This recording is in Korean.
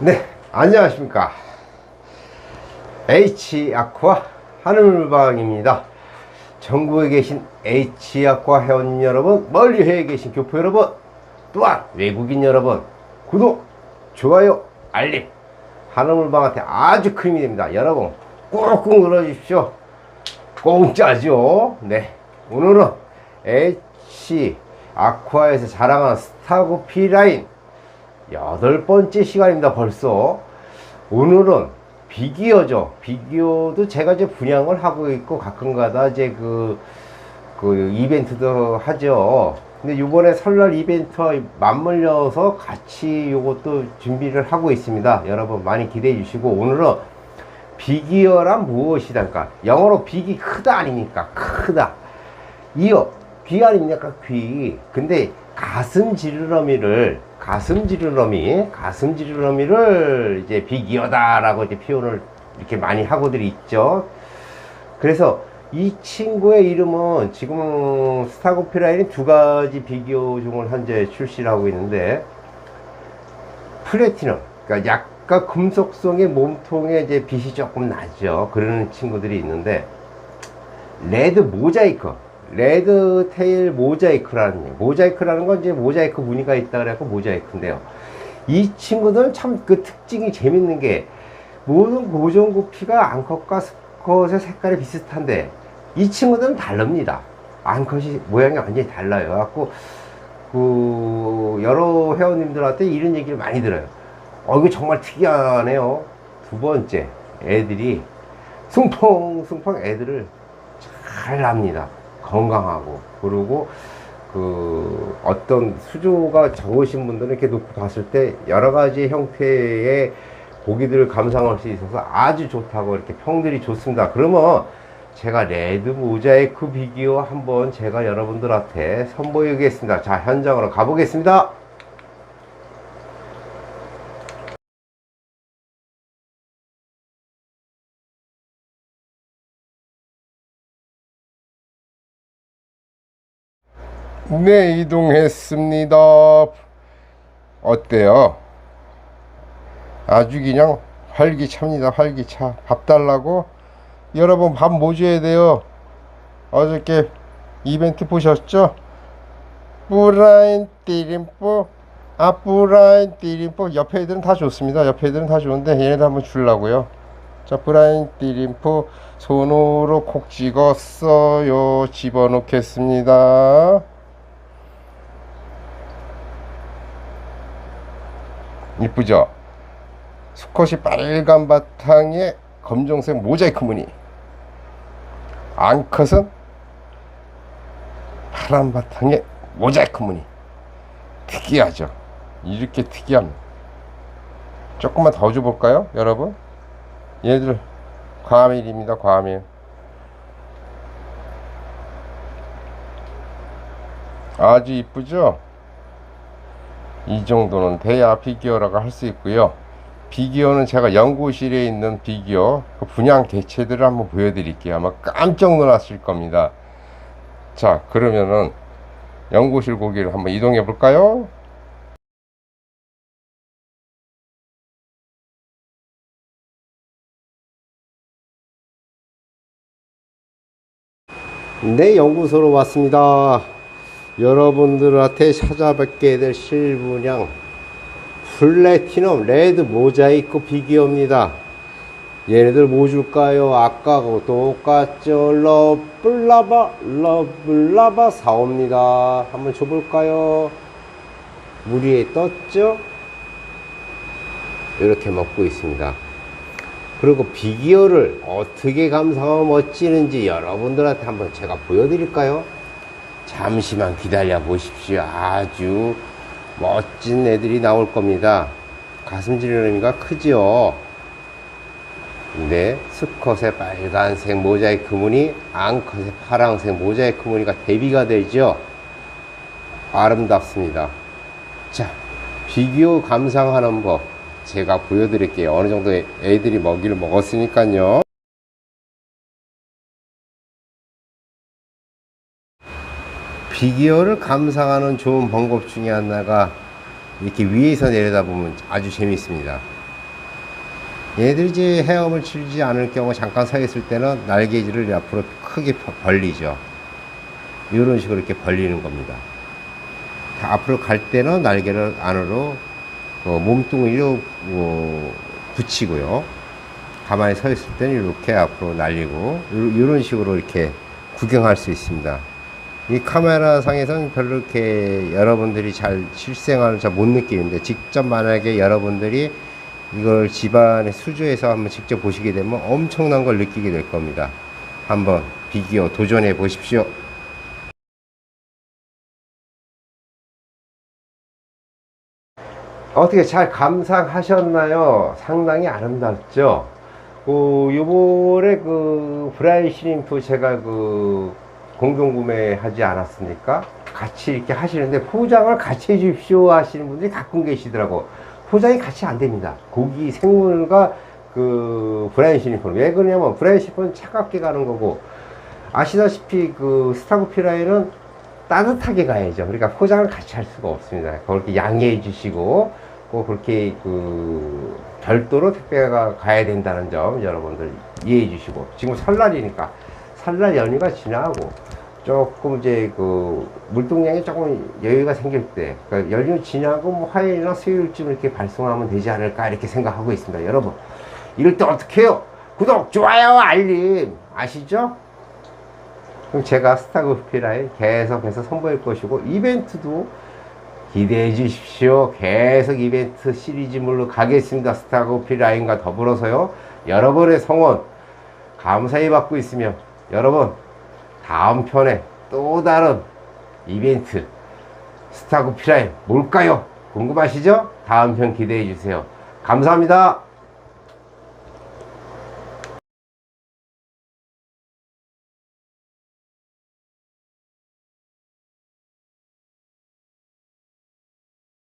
네, 안녕하십니까. H 아쿠아 하늘방입니다. 전국에 계신 H 아쿠아 회원 여러분, 멀리에 계신 교포 여러분, 또한 외국인 여러분, 구독, 좋아요, 알림, 하늘방한테 아주 큰 힘이 됩니다. 여러분, 꾹꾹 눌러주십시오. 공짜죠. 네, 오늘은 H 아쿠아에서 자랑하는 스타고피 라인 여덟 번째 시간입니다 벌써. 오늘은 비기어죠. 비기어도 제가 이제 분양을 하고 있고 가끔가다 이제 그, 그 이벤트도 하죠. 근데 이번에 설날 이벤트와 맞물려서 같이 요것도 준비를 하고 있습니다. 여러분 많이 기대해 주시고 오늘은 비기어란 무엇이다? 그러니까 영어로 빅이 크다 아닙니까? 크다. 이어 귀 아닙니까? 귀. 근데 가슴 지르러미를 가슴 지르러미 가슴 지르러미를 이제 비기어다라고 이제 표현을 이렇게 많이 하고들 있죠. 그래서 이 친구의 이름은 지금 스타고피라인이 두 가지 비기어 종을 현재 출시를 하고 있는데 플래티넘 그러니까 약간 금속성의 몸통에 이제 빛이 조금 나죠. 그러는 친구들이 있는데 레드 모자이크 레드 테일 모자이크라는 게, 모자이크라는 건 이제 모자이크 무늬가 있다 그래갖고 모자이크인데요. 이 친구들은 참 그 특징이 재밌는 게 모든 고정 구피가 앙컷과 스컷의 색깔이 비슷한데 이 친구들은 다릅니다. 앙컷이 모양이 완전히 달라요. 갖고 그 여러 회원님들한테 이런 얘기를 많이 들어요. 어 이거 정말 특이하네요. 두 번째 애들이 숭펑숭펑 애들을 잘 납니다. 건강하고 그리고 그 어떤 수조가 적으신 분들은 이렇게 놓고 봤을 때 여러 가지 형태의 고기들을 감상할 수 있어서 아주 좋다고 이렇게 평들이 좋습니다. 그러면 제가 레드 모자이크 비디오 한번 제가 여러분들한테 선보이겠습니다. 자, 현장으로 가보겠습니다. 네, 이동했습니다. 어때요? 아주 그냥 활기차입니다. 활기차. 밥 달라고? 여러분 밥 뭐 줘야 돼요? 어저께 이벤트 보셨죠? 뿌라인 띠림뽀 아 뿌라인 띠림뽀 옆에 애들은 다 좋습니다. 옆에 애들은 다 좋은데 얘네들 한번 주려고요. 자 브라인 띠림포 손으로 콕 찍었어요. 집어넣겠습니다. 이쁘죠? 수컷이 빨간 바탕에 검정색 모자이크 무늬 앙컷은 파란 바탕에 모자이크 무늬 특이하죠? 이렇게 특이합니다 조금만 더 줘볼까요 여러분? 얘들 과밀입니다 과밀 아주 이쁘죠? 이 정도는 돼야 비기어라고 할 수 있고요. 비기어는 제가 연구실에 있는 비기어 그 분양 개체들을 한번 보여드릴게요. 아마 깜짝 놀라실 겁니다. 자, 그러면은 연구실 고기를 한번 이동해 볼까요? 네, 연구소로 왔습니다. 여러분들한테 찾아뵙게 될 실분양 플래티넘 레드 모자이크 비기어입니다. 얘네들 뭐 줄까요? 아까하고 똑같죠? 러블라바 러블라바 사옵니다. 한번 줘볼까요? 물 위에 떴죠? 이렇게 먹고 있습니다. 그리고 비기어를 어떻게 감상하면 멋지는지 여러분들한테 한번 제가 보여드릴까요? 잠시만 기다려 보십시오. 아주 멋진 애들이 나올 겁니다. 가슴 지르미가 크죠? 근데 수컷의 빨간색 모자이크 무늬, 앙컷의 파랑색 모자이크 무늬가 대비가 되죠? 아름답습니다. 자, 비교 감상하는 법 제가 보여드릴게요. 어느 정도 애들이 먹이를 먹었으니까요. 비기어를 감상하는 좋은 방법 중에 하나가 이렇게 위에서 내려다보면 아주 재밌습니다. 얘들이 이제 헤엄을 치지 않을 경우 잠깐 서 있을 때는 날개질을 앞으로 크게 펴- 벌리죠. 이런 식으로 이렇게 벌리는 겁니다. 다 앞으로 갈 때는 날개를 안으로 어, 몸뚱이로 어, 붙이고요. 가만히 서 있을 때는 이렇게 앞으로 날리고 이런 식으로 이렇게 구경할 수 있습니다. 이 카메라 상에서는 별로 이렇게 여러분들이 잘 실생활을 잘 못 느끼는데 직접 만약에 여러분들이 이걸 집안의 수조에서 한번 직접 보시게 되면 엄청난 걸 느끼게 될 겁니다. 한번 비교 도전해 보십시오. 어떻게 잘 감상하셨나요? 상당히 아름답죠? 그, 요번에 그, 브라이 시림프 제가 그, 공동 구매하지 않았습니까? 같이 이렇게 하시는데 포장을 같이 해 주십시오 하시는 분들이 가끔 계시더라고. 포장이 같이 안 됩니다. 고기 생물과 그, 브라이 시림프는. 왜 그러냐면, 브라이 시림프는 차갑게 가는 거고, 아시다시피 그, 스타그피라이는 따뜻하게 가야죠. 그러니까 포장을 같이 할 수가 없습니다. 그렇게 양해해 주시고, 꼭 그렇게 그 별도로 택배가 가야 된다는 점 여러분들 이해해 주시고, 지금 설날이니까 설날 연휴가 지나고 조금 이제 그 물동량이 조금 여유가 생길 때, 그러니까 연휴 지나고 뭐 화요일이나 수요일쯤 이렇게 발송하면 되지 않을까 이렇게 생각하고 있습니다. 여러분, 이럴 때 어떻게 해요? 구독, 좋아요, 알림 아시죠? 그럼 제가 스타그피라에 계속해서 선보일 것이고 이벤트도 기대해 주십시오. 계속 이벤트 시리즈물로 가겠습니다. 스타그피라인과 더불어서요. 여러분의 성원 감사히 받고 있으며 여러분 다음 편에 또 다른 이벤트 스타그피라인 뭘까요? 궁금하시죠? 다음 편 기대해 주세요. 감사합니다.